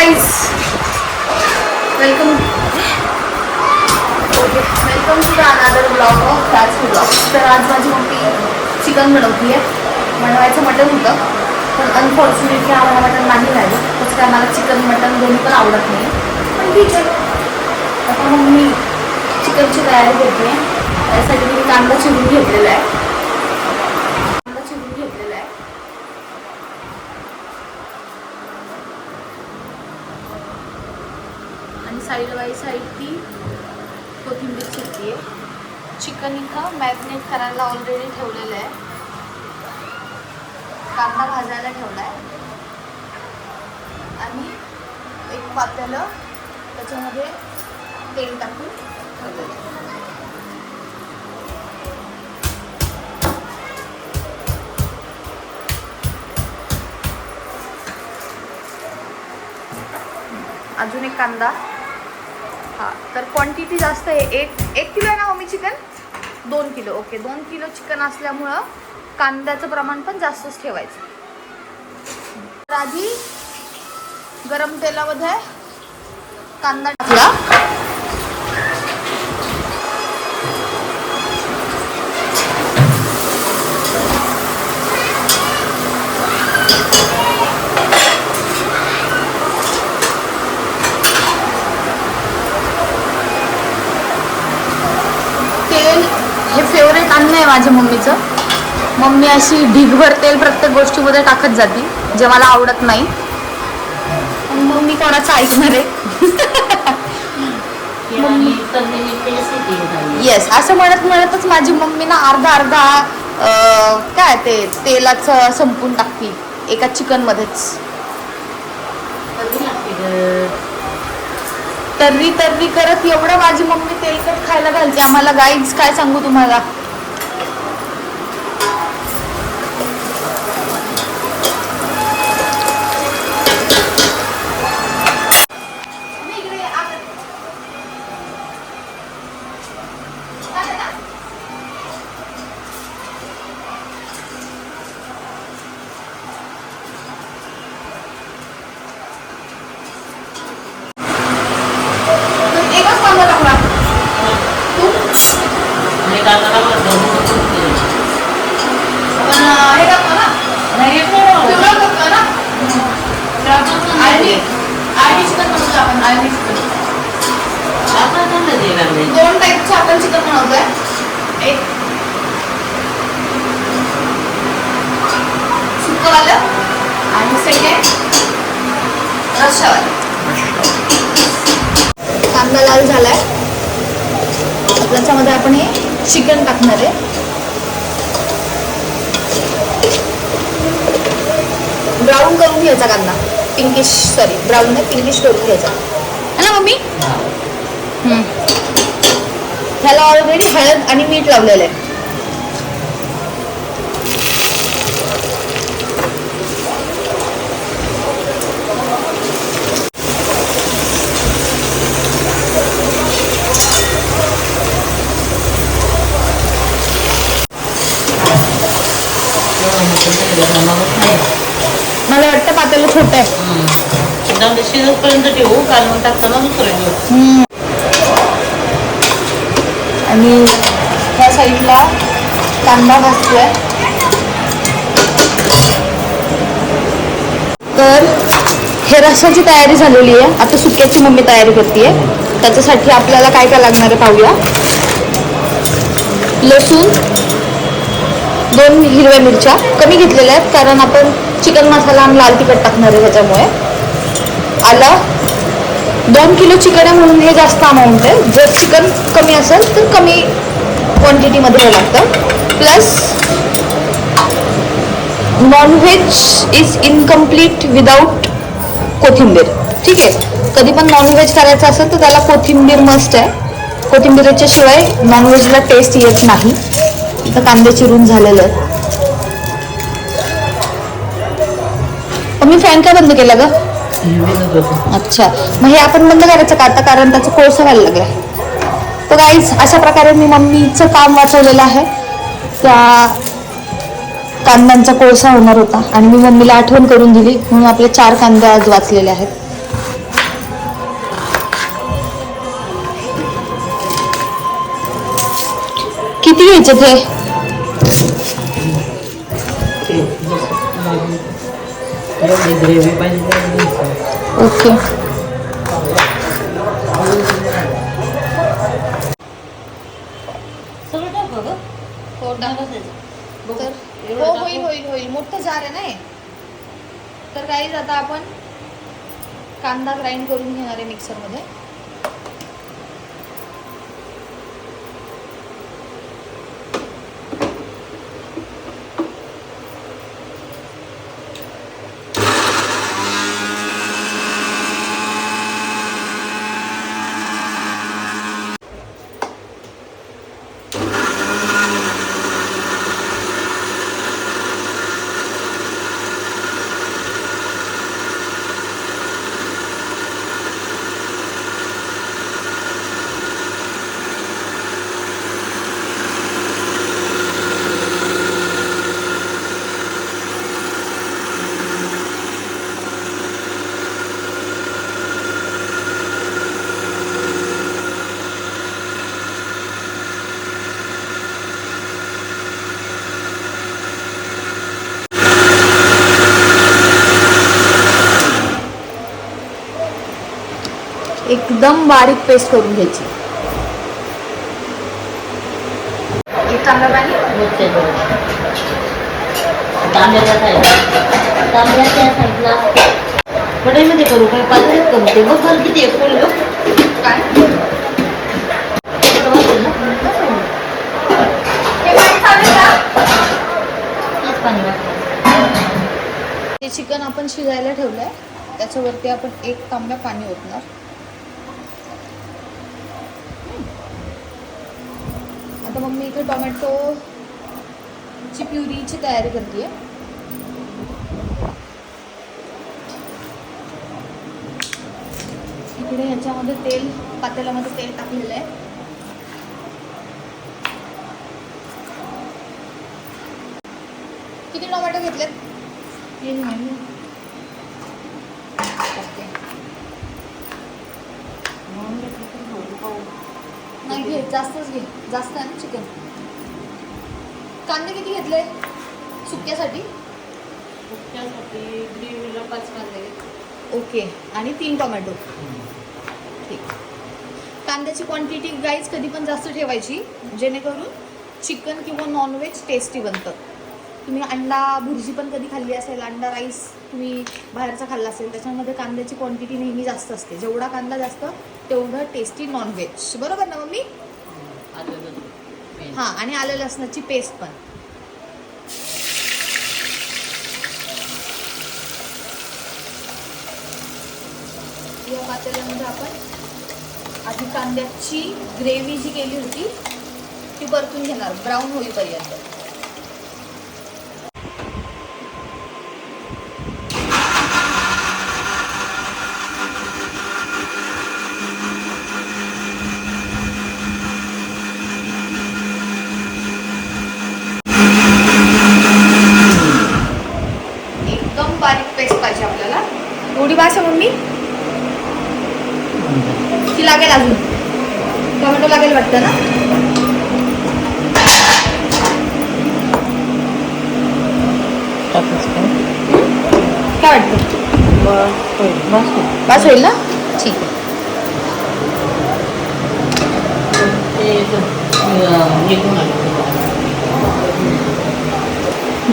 Guys welcome okay welcome to the another blog of Raj blog तर आज माझी mummy chicken बनवती आहे बनवायचं मटन होतं. पण अनफॉर्च्युनेटली आम्हाला मटन नाही राहिलं तसं काय मला चिकन मटन दोन्ही पण आवडत नाही. पण ठीक आहे. आता मग मी चिकनची तयारी करते. त्यासाठी मी कांदा चिरून घेतलेला आहे कांदा चिरून घेतलेला आहे आणि साईड बाय साईड ती कोथिंबीर चिरती आहे चिकन इथं मॅरिनेट करायला ऑलरेडी ठेवलेलं आहे. कांदा भाजायला ठेवला आहे आणि एक पातेलं त्याच्यामध्ये तेल टाकून ठेवलेलं आहे अजून एक कांदा. हा तर क्वांटिटी जास्त आहे. एक एक किलो आहे ना मम्मी चिकन दोन किलो. ओके दोन किलो चिकन असल्यामुळं कांद्याचं प्रमाण पण जास्तच ठेवायचं. तर आधी गरम तेलामध्ये कांदा टाकला तेल हे फेवरेट अन्न आहे माझ्या मम्मीचं. मम्मी अशी ढीगभर तेल प्रत्येक गोष्टीमध्ये टाकत जाते जे मला आवडत नाही. पण मम्मी कोणाचं ऐकणार आहे? येस असं म्हणत म्हणतच माझी मम्मी ना अर्धा अर्धा काय ते तेलाचं संपून टाकते एका चिकनमध्येच. तर्री तर्री करत एवढं माझी मम्मी तेलकट खायला घालते. आम्हाला गाईज काय सांगू तुम्हाला? कांदा लाल झालाय. त्याच्यामध्ये आपण हे चिकन टाकणार आहे. ब्राऊन करून घ्यायचा कांदा. पिंकिश सॉरी ब्राऊन नाही पिंकिश करून घ्यायचा. है ना मम्मी? हम्म. ह्याला ऑलरेडी हळद आणि मीठ लावलेलं आहे. मला वाटतं पातेलं छोटं आहे. शिजतपर्यंत ठेवू टाकताना दुसरं घेऊ. आणि ह्या साईडला कांदा भाजतोय. तर हे रसाची तयारी झालेली आहे. आता सुक्याची मम्मी तयारी करते त्याच्यासाठी आपल्याला काय काय लागणार आहे पाहूया. लसूण दोन हिरव्या मिरच्या कमी घेतलेल्या आहेत कारण आपण चिकन मसाला आणि लाल तिखट टाकणार आहे त्याच्यामुळे आलं? दोन किलो चिकन आहे म्हणून हे जास्त अमाऊंट आहे. जर चिकन कमी असेल तर कमी क्वांटिटीमध्ये हे लागतं. Plus non veg is incomplete without कोथिंबीर. ठीक आहे? कधी पण नॉनव्हेज करायचं असेल तर त्याला कोथिंबीर मस्ट आहे. कोथिंबीरच्या शिवाय नॉनव्हेजला टेस्ट येत नाही. तर कांदे चिरून झालेले आहेत. मी फॅन का बंद केला ग? अच्छा. मग हे आपण बंद करायचं का? आता कारण त्याचं कोळस व्हायला लागला तर काहीच अशा प्रकारे मी मम्मीचं काम वाचवलेलं आहे. त्या कांद्यांचा कोळसा होणार होता आणि मी मम्मीला आठवण करून दिली. म्हणून आपले चार कांदे आज वाचलेले आहेत. किती घ्यायचे ते? ओके सगळं हो टाका हो टाकू? होईल होईल होईल मोठं जार आहे ना हे. तर काहीच आता आपण कांदा ग्राइंड करून घेणार आहे मिक्सरमध्ये एकदम बारीक पेस्ट करून घ्यायची. एक कांदा पाणी मोठे बरं. तांब्याच्या साईडला. तांब्याच्या साईडला. कढईमध्ये करू काय पातळीत ते बघ बरं किती. काय? हे. पाणी चालेल का तेच पाणी वाटतं ते चिकन आपण शिजायला ठेवलंय. त्याच्यावरती आपण एक तांब्या पाणी ओतणार. आता मग मी इथे टोमॅटो ची प्युरीची तयारी करते इकडे ह्याच्यामध्ये तेल पातेल्यामध्ये तेल टाकलेलं आहे. किती टोमॅटो घेतलेत? तीन महिने ओके नाही घे जास्तच घे. जास्त आहे ना चिकन. कांदे किती घेतले? सुक्यासाठी ग्रेव्हीला पाच कांदे. ओके. आणि तीन टोमॅटो. ठीक. कांद्याची क्वांटिटी गाईज कधी पण जास्त ठेवायची जेणेकरून चिकन किंवा नॉनव्हेज टेस्टी बनतं. तुम्ही अंडा भुर्जी पण कधी खाल्ली असेल अंडा राईस तुम्ही बाहेरचा खाल्ला असेल त्याच्यामध्ये कांद्याची क्वांटिटी नेहमी जास्त असते. जेवढा कांदा जास्त तेवढं टेस्टी नॉनव्हेज बरोबर ना मम्मी. हां आणि आलं लसणाची पेस्ट पण. या पातेल्यामध्ये आपण आधी कांद्याची ग्रेव्ही जी केली होती ती परतून घेणार ब्राऊन होईपर्यंत एकदम बारीक पेस्ट पाहिजे आपल्याला एवढी भास आहे मम्मी ती लागेल अजून टोमॅटो लागेल वाटतं ना टाकायचं काय? काय वाटतं बरं, होईल. बस होईल. ना? ठीक आहे.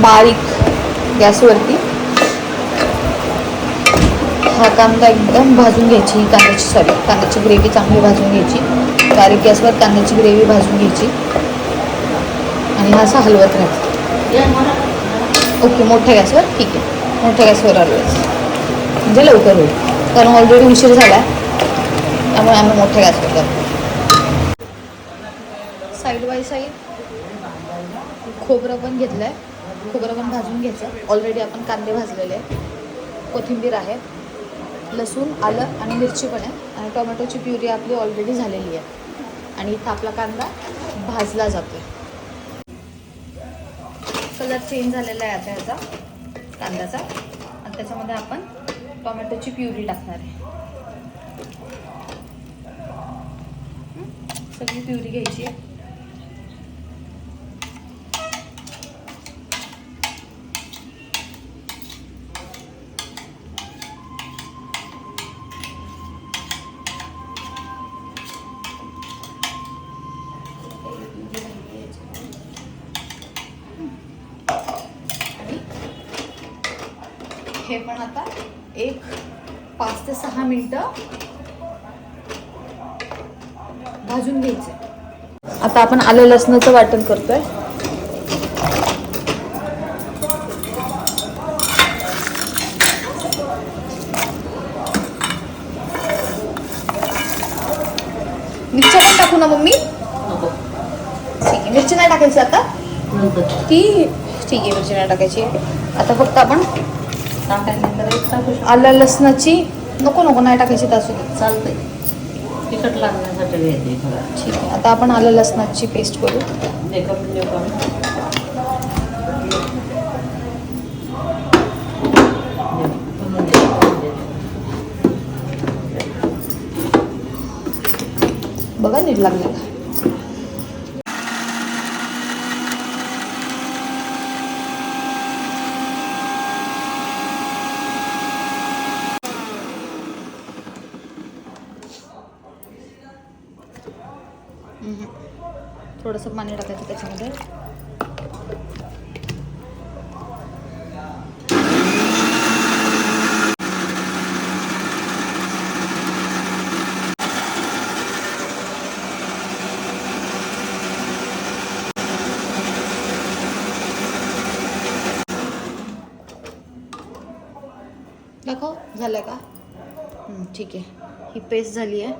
बारीक गॅसवरती. हा कांदा एकदम भाजून घ्यायची. कांद्याची सॉरी कांद्याची ग्रेव्ही चांगली भाजून घ्यायची. बारीक गॅसवर कांद्याची ग्रेव्ही भाजून घ्यायची. आणि हा असा हलवत राहायचा. ओके मोठ्या गॅसवर? ठीक आहे. मोठ्या गॅसवर हलवायचं. म्हणजे लवकर होईल. कारण ऑलरेडी उशीर झाला त्यामुळे आम्ही मोठे गॅस करतो साईड बाय साईड खोबरं पण घेतलं आहे खोबरं पण भाजून घ्यायचं. ऑलरेडी आपण कांदे भाजलेले कोथिंबीर आहे. लसूण आलं आणि मिरची पण आहे. आणि टोमॅटोची प्युरी आपली ऑलरेडी झालेली आहे. आणि इथं आपला कांदा भाजला जातो कलर चेंज झालेला आहे आता याचा. कांद्याचा. आणि त्याच्यामध्ये आपण टोमॅटोची प्युरी टाकणार आहे. सगळी प्युरी घ्यायची आहे हे पण आता एक पाच ते सहा मिनिटं भाजून घ्यायचे. आता आपण आलं लसणाचं वाटण करतोय. मिरच्या पण टाकू ना मम्मी? ठीक आहे मिरची नाही टाकायची आता? ती ठीक आहे मिरची नाही टाकायची. आता फक्त आपण आलं लसणाची नको नको नाही टाकायची तासू चालतंय. तिखट लागण्यासाठी थोडं. ठीक आहे आता आपण आलं लसणाची पेस्ट करू. दे, दे, दे. बघा नीट लागलं का हम्म. थोडंसं पाणी टाकायचं त्याच्यामध्ये दाखव झालं का हम्म, ठीक आहे. ही पेस्ट झाली आहे.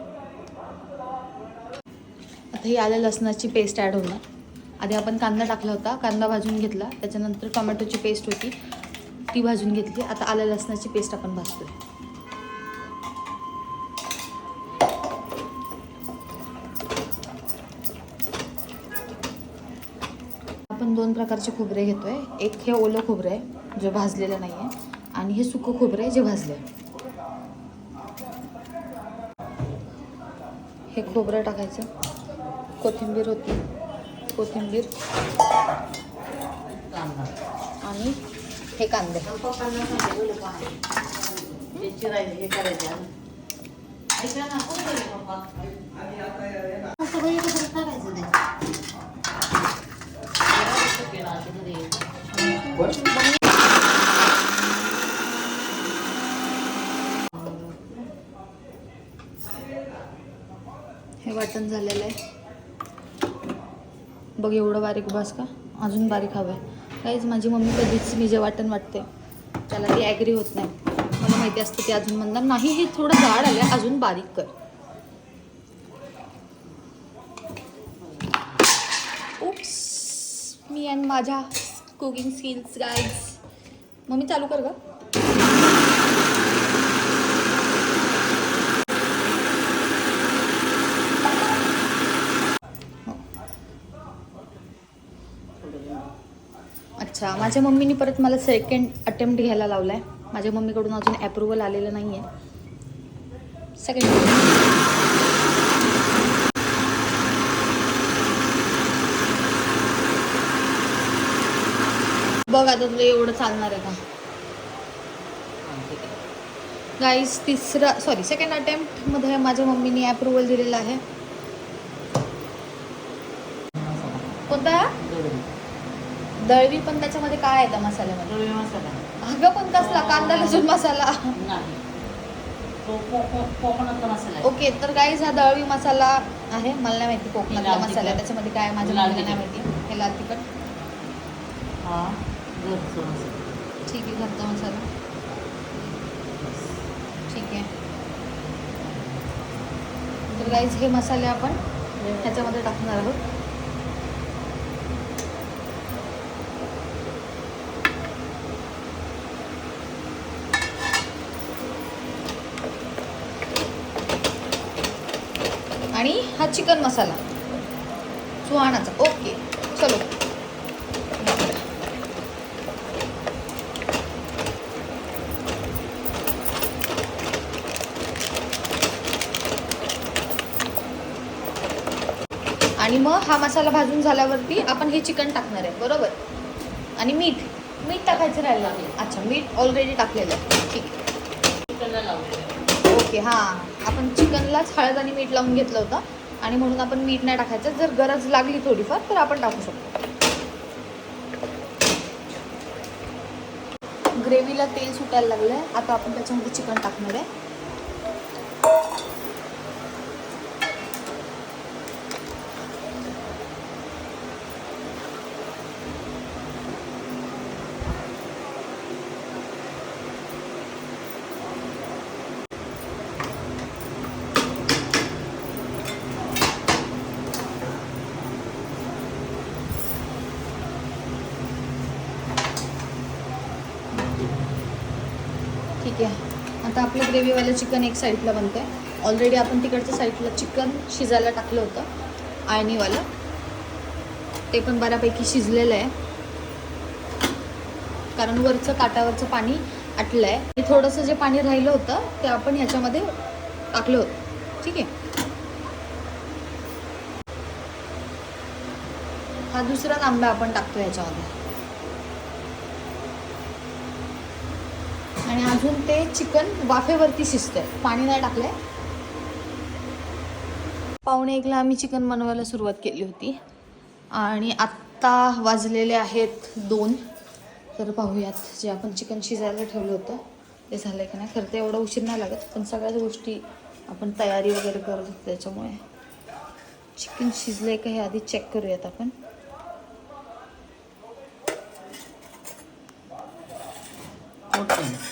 आता ही आल्या लसणाची पेस्ट ॲड होणार. आधी आपण कांदा टाकला होता कांदा भाजून घेतला. त्याच्यानंतर टोमॅटोची पेस्ट होती ती भाजून घेतली. आता आल्या लसणाची पेस्ट आपण भाजतोय. आपण दोन प्रकारचे खोबरे घेतोय. एक हे ओलं खोबरं आहे जे भाजलेलं नाही आहे आणि हे सुकं खोबरं आहे जे भाजलं आहे हे खोबरं टाकायचं. कोथिंबीर होती. कोथिंबीर. कांदा आणि हे कांदे. ते चिरायचे. हे करायचे आणि- ऐका ना कोण करेल पप्पा सगळं एकत्र टाकायचं ते जरा झालेलं आहे. बघ एवढं बारीक बस का? अजून बारीक हवं आहे काहीच माझी मम्मी कधीच मी जे वाटण वाटते त्याला ती ॲग्री होत नाही. मला माहिती असतं ते अजून म्हणणार नाही हे थोडं जाड आलं अजून बारीक कर. उप्स मी अँड माझ्या कुकिंग स्किल्स गाईड्स मम्मी चालू कर का अच्छा माझ्या मम्मीने परत मला सेकंड अटेम्प्ट घ्यायला लावला आहे माझ्या मम्मीकडून अजून अप्रुव्हल आलेलं नाही आहे सेकंड बघ आता तुला एवढं चालणार आहे का? गाईस गाईज तिसरा सॉरी सेकंड अटेम्प्टमध्ये माझ्या मम्मीने अप्रुव्हल दिलेलं आहे. कोणता? दळवी. पण त्याच्यामध्ये काय आहे त्या मसाल्यामध्ये? दळवी मसाला. अगं पण कसला? कांदा लसूण मसाला. नाही. तो को- को- कोकणातला मसाला आहे. ओके तर गाईज हा दळवी मसाला आहे. मला नाही माहिती कोकणातला लाल मसाला आहे. त्याच्यामध्ये काय आहे माझ्या लाल नाही. माहिती. हे लाल तिखट. हा घरचा मसाला. ठीक आहे घरचा मसाला. ठीक आहे. तर गाईज हे मसाले आपण ह्याच्यामध्ये टाकणार आहोत आणि हा चिकन मसाला. सुहाणाचा. ओके. चलो. आणि मग हा मसाला भाजून झाल्यावरती आपण हे चिकन टाकणार आहे. बरोबर? आणि मीठ. मीठ टाकायचं राहिलं आहे अच्छा मीठ ऑलरेडी टाकलेलं आहे. ठीक. आहे. ओके हां. आपण चिकनलाच हळद आणि मीठ लावून घेतलं होतं. आणि म्हणून आपण मीठ नाही टाकायचं. जर गरज लागली थोडीफार तर आपण टाकू शकतो. ग्रेव्हीला तेल सुटायला लागलं आहे आता आपण त्याच्यामध्ये चिकन टाकणार आहे. ठीक आहे. आता आपलं ग्रेव्हीवालं चिकन एक साईडला बनतं आहे ऑलरेडी आपण तिकडच्या साईडला चिकन शिजायला टाकलं होतं आळणीवालं. ते पण बऱ्यापैकी शिजलेलं आहे. कारण वरचं काटावरचं पाणी आटलं आहे आणि थोडंसं जे पाणी राहिलं होतं ते आपण ह्याच्यामध्ये टाकलं होतं. ठीक आहे. हा दुसरा तांबा आपण टाकतो ह्याच्यामध्ये. आणि अजून ते चिकन वाफेवरती शिजतंय. पाणी नाही टाकलंय. पावणे एकला आम्ही चिकन बनवायला सुरुवात केली होती. आणि आत्ता वाजलेले आहेत दोन. तर पाहूयात जे आपण चिकन शिजायला ठेवलं होतं. ते झालं की नाही? खरं तर एवढं उशीर नाही लागत पण सगळ्याच गोष्टी आपण तयारी वगैरे करत होतो त्याच्यामुळे. चिकन शिजलंय का हे आधी चेक करूयात आपण. ओके.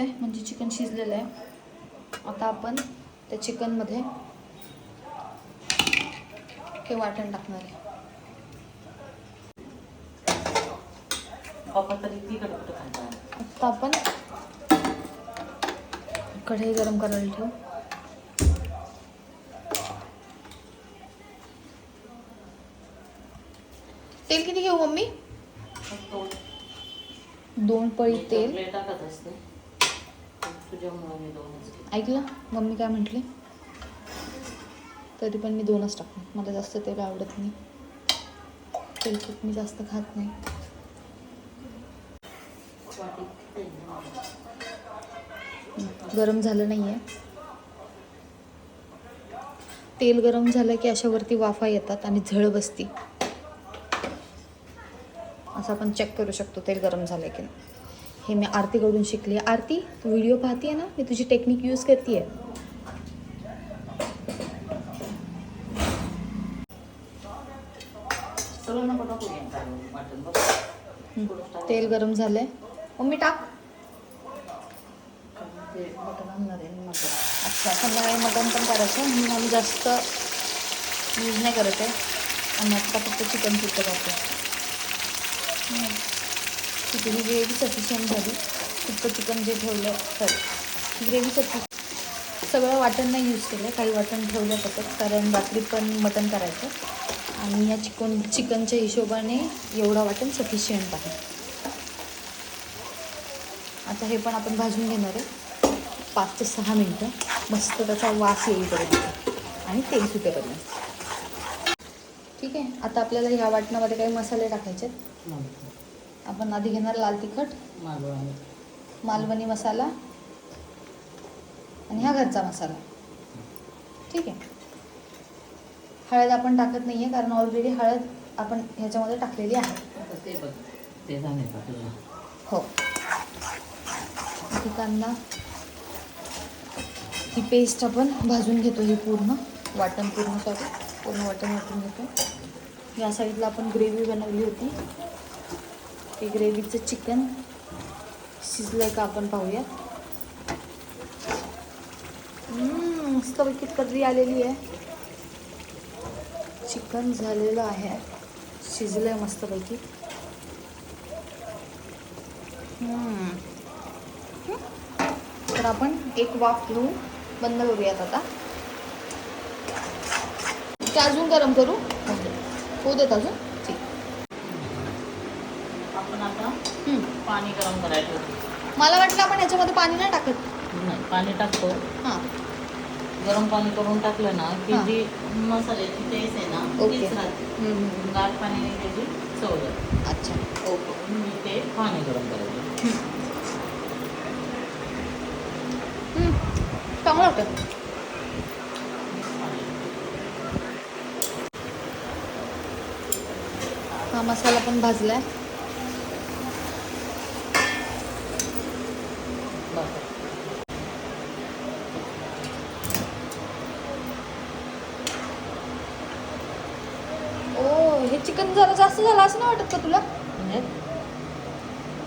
तुटतंय म्हणजे चिकन शिजलेलं आहे. आता आपण त्या चिकनमध्ये हे वाटण टाकणार आहे. आता आपण कढई गरम करायला ठेवू. तेल किती घेऊ मम्मी? दोन. पळी तेल. असते तुझ्यामुळे मी दोनच घेते. ऐकलं मम्मी काय म्हटली? तरी पण मी दोनच टाकते. मला जास्त तेल आवडत नाही. तेलकट मी जास्त खात नाही. गरम झालं नाही आहे तेल गरम झालं की अशा वरती वाफा येतात आणि झळ बसती. असं आपण चेक करू शकतो तेल गरम झालं की नाही. हे मी आरतीकडून शिकली आहे. आरती तू व्हिडिओ पाहते ना? मी तुझी टेक्निक यूज करते आहे तेल गरम झालंय. मम्मी टाक. ते अच्छा संध्याकाळी मटण पण करायचं. म्हणून आम्ही जास्त यूज नाही करत आहे. आणि आता फक्त चिकन सुद्धा करतो चिकन ग्रेव्ही सफिशियंट झाली. इतकं चिकन जे ठेवलं तर ग्रेव्ही सफिश सगळं वाटण नाही यूज केलं काही वाटण ठेवलं फक्त कारण रात्री पण मटण करायचं. आणि या चिकन चिकनच्या हिशोबाने एवढं वाटण सफिशियंट आहे. आता हे पण आपण भाजून घेणार आहे. पाच ते सहा मिनटं. मस्त त्याचा वास येईपर्यंत आणि तेल सुटेपर्यंत. ठीक आहे? आता आपल्याला ह्या वाटणामध्ये काही मसाले टाकायचे आहेत. आपण आधी घेणार लाल तिखट मालवणी. मालवणी मसाला आणि हा घरचा मसाला. ठीक आहे. हळद आपण टाकत नाही आहे कारण ऑलरेडी हळद आपण ह्याच्यामध्ये टाकलेली आहे. ते हो. कांदा ही पेस्ट आपण भाजून घेतो ही पूर्ण वाटण पूर्ण सॉरी पूर्ण वाटण वाटून घेतो. या साईडला आपण ग्रेव्ही बनवली होती. हे ग्रेव्हीचं चिकन शिजलं का आपण पाहूया हम्म, मस्तपैकी कदरी आलेली आहे. चिकन झालेलं आहे. शिजलंय मस्तपैकी. तर आपण एक वाफ घेऊन बंद करूयात आता. ते अजून गरम करू. होऊ देत अजून? आपण आता. पाणी गरम ठेवतो मला वाटलं आपण याच्यामध्ये पाणी नाही टाकत. नाही पाणी टाकतो. हां. गरम पाणी करून टाकलं ना की हा. जी मसाल्याची टेस्ट आहे ना ओके. तीच राहते. गार पाण्याने त्याची चव जाते अच्छा. ओके. म्हणून मी ते पाणी गरम करायचं. हम्म. चांगलं वाटतं हा मसाला पण भाजलाय ओ हे चिकन जरा जास्त झालं असं नाही वाटत का तुला? म्हणजे?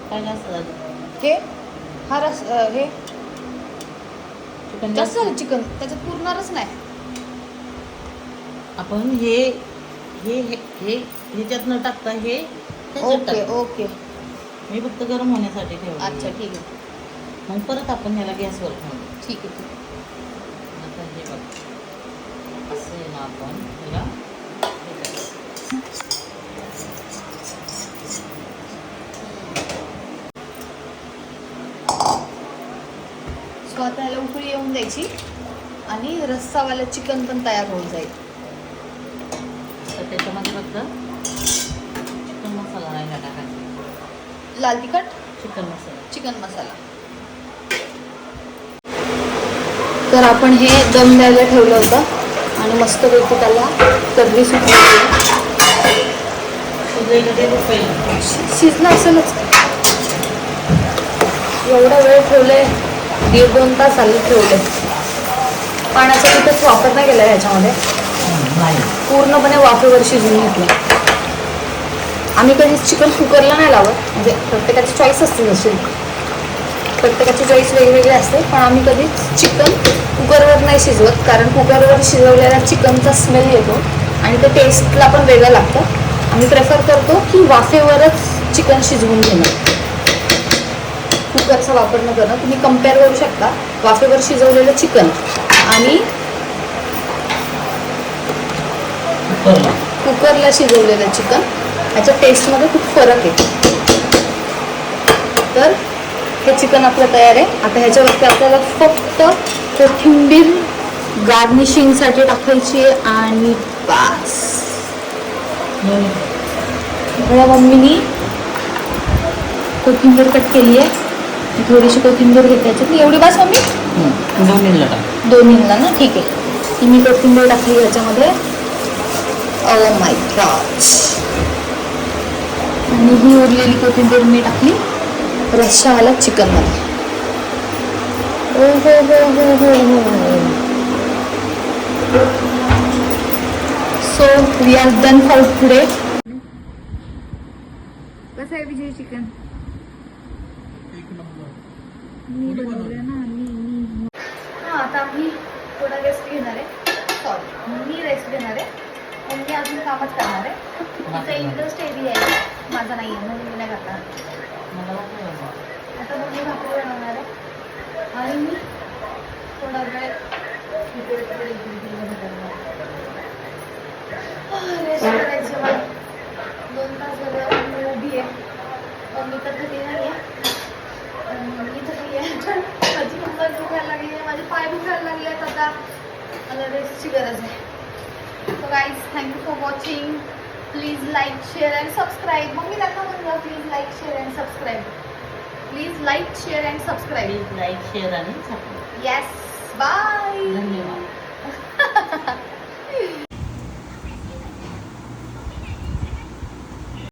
काय जास्त झालं. हे? हा रस अं, हे? चिकन जास्त झालं चिकन? त्याच्यात पुरणारच नाही. आपण हे हे हे हे ह्याच्यात न टाकता हे ओके. ओके. मी फक्त गरम होण्यासाठी ठेवलं. अच्छा ठीक आहे. मग परत आपण ह्याला गॅसवर ठेवलं ठीक आहे ठीक आहे. आता हे बघ असं आहे ना आपण ह्याला हे करायचं. आता याला उकळी येऊन द्यायची आणि रस्सावालं चिकन पण तयार होऊन जाईल. तर त्याच्यामध्ये फक्त चिकन मसाला राहिला टाकायचा. लाल तिखट चिकन मसाला. चिकन मसाला. तर आपण हे दम द्यायला ठेवलं होतं आणि मस्तपैकी त्याला तर्री सुटली शिजलं असेलच. एवढा वेळ ठेवले दीड दोन तास झाले ठेवले पाण्याचा तिथंच वापर नाही केला ह्याच्यामध्ये. पूर्णपणे वाफेवर शिजवून घेतले. आम्ही कधीच चिकन कुकरला नाही लावत. म्हणजे प्रत्येकाची चॉईस असते जशी प्रत्येकाची चॉईस वेगवेगळी असते. पण आम्ही कधीच चिकन कुकरवर नाही शिजवत. कारण कुकरवर शिजवलेल्या चिकनचा स्मेल येतो. आणि ते टेस्टला पण वेगळं लागतं. आम्ही प्रेफर करतो की वाफेवरच चिकन शिजवून घेणं. कुकरचा वापर न करणं तुम्ही कंपेअर करू शकता. वाफेवर शिजवलेलं चिकन आणि कुकरला कुकरला शिजवलेलं चिकन ह्याच्या टेस्टमध्ये खूप फरक आहे. तर हे चिकन आपलं तयार आहे. आता ह्याच्यावरती आपल्याला फक्त कोथिंबीर गार्निशिंगसाठी टाकायची आहे आणि पास माझ्या मम्मीनी कोथिंबीर कट केली आहे. थोडीशी कोथिंबीर घेते याच्यात. एवढी बास मम्मी दोन्हीला टाक. दोन्हीला ना? ठीक आहे. ती मी कोथिंबीर टाकली याच्यामध्ये. ओ माय गॉड आणि ही उरलेली कोथिंबीर मी टाकली. रश्शावाला चिकनमध्ये. ओ हो हो हो हो हो so we are done for today कसं आहे विजय चिकन? मी बनवलं ना मी मी हां आता आम्ही थोडा रेस्ट घेणार आहे. सॉरी मी रेस्ट घेणार आहे. पण मी अजून कामच करणार आहे. तिचा इंटरेस्ट एरिया आहे. माझा नाही आहे म्हणून मी नाही करणार. आता मग मी भाकरी बनवणार आहे. आणि मी थोडा वेळ इकडे तिकडे इकडे तिकडे करणार रेस्ट करायची मला. दोन तास झाले मी उभी आहे. मी तर थकली नाही आहे पण मी थकली आहे माझी कंबर दुखायला लागली आहे माझे पाय दुखायला लागले आहेत आता मला रेस्टची गरज आहे so guys thank you for watching please like share and subscribe मग मी त्यांना म्हणलं please like share and subscribe please like share and subscribe please like share आणि सबस्क्राईब येस बाय धन्यवाद.